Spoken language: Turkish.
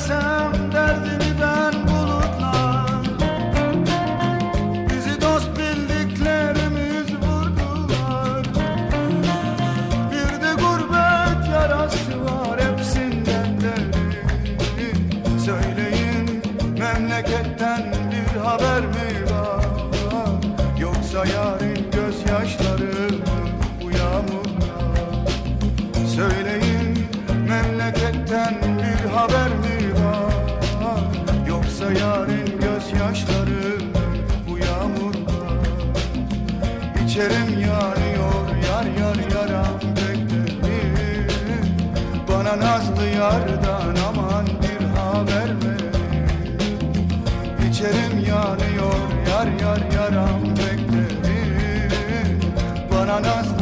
desem derdimi ben bulutla Bizi dost bildiklerimiz vurdular. Bir de gurbet yarası var hepsinden derin Söyleyin. Memleketten bir haber mi var? Yoksa yarın gözyaşları bu yağmurda Söyleyin memleketten bir haber mi Aksa yarın gözyaşları bu yağmurda. İçerim yanıyor yar yar yaram beklerim Bana nazlı yardan aman bir haber ver. İçerim yanıyor yar yar yaram beklerim Bana nazlı